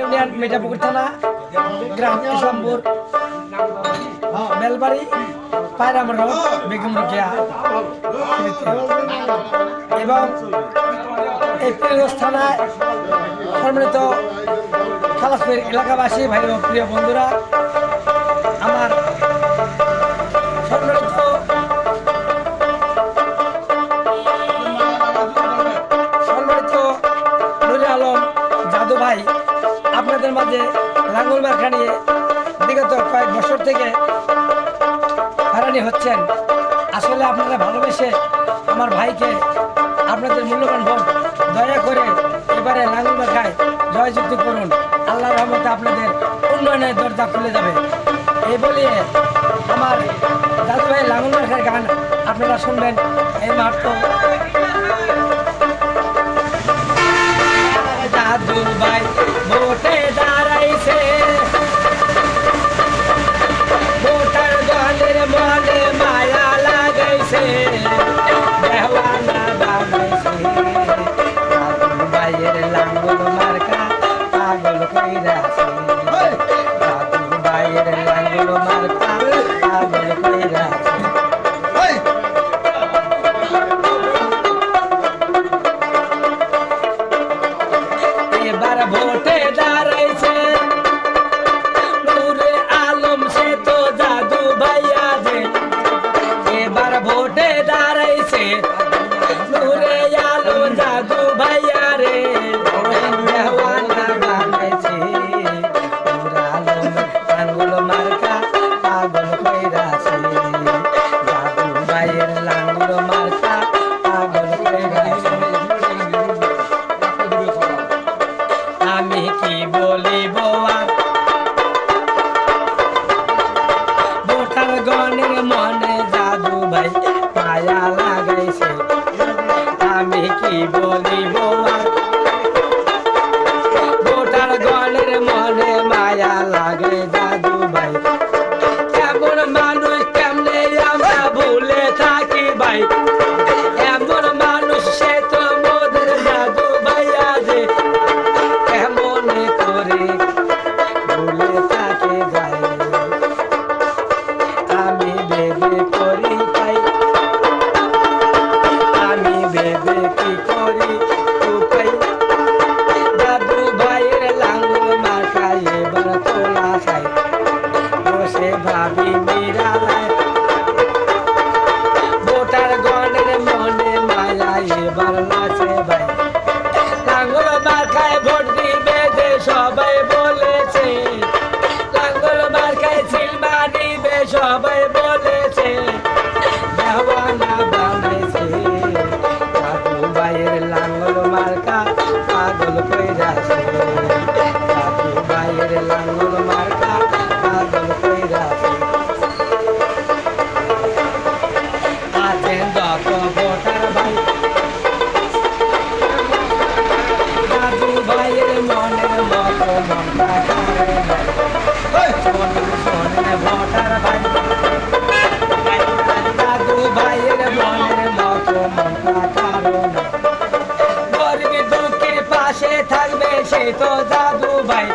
Union থানা, গ্রাম ইসলামপুর। বেলবাড়ি পায়রাম বেগম রোকেয়া এবং থানায় সম্মিলিত খালাসপুর এলাকাবাসী, ভাই প্রিয় বন্ধুরা, আমার সম্মিলিত সম্মানিত নুরে আলম জাদু ভাই আপনাদের মাঝে লাঙ্গল মার্কা নিয়ে বিগত কয়েক বছর থেকে হারানি হচ্ছেন। আসলে আপনারা ভালোবেসে আমার ভাইকে আপনাদের মূল্যবান ভোট দয়া করে এবারে লাঙ্গল মার্কায় জয়যুক্ত করুন। আল্লাহ রহমতে আপনাদের উন্নয়নের দরজা খুলে যাবে। এই বলিয়ে আমার দাদু ভাই লাঙ্গল মার্কার গান আপনারা শুনবেন এই মাত্র ভাইয়ের লাঙ্গল কাল পাগল কইরাছে লাগাইছে আমি কি বলিব গোটার গণের মনে মায়া লাগে দাদু ভাই কেমন মানুষ, কেমনে আমরা ভুলে থাকি ভাই? পাগল কইরা পাশে থাকবে সে তো দাদু ভাই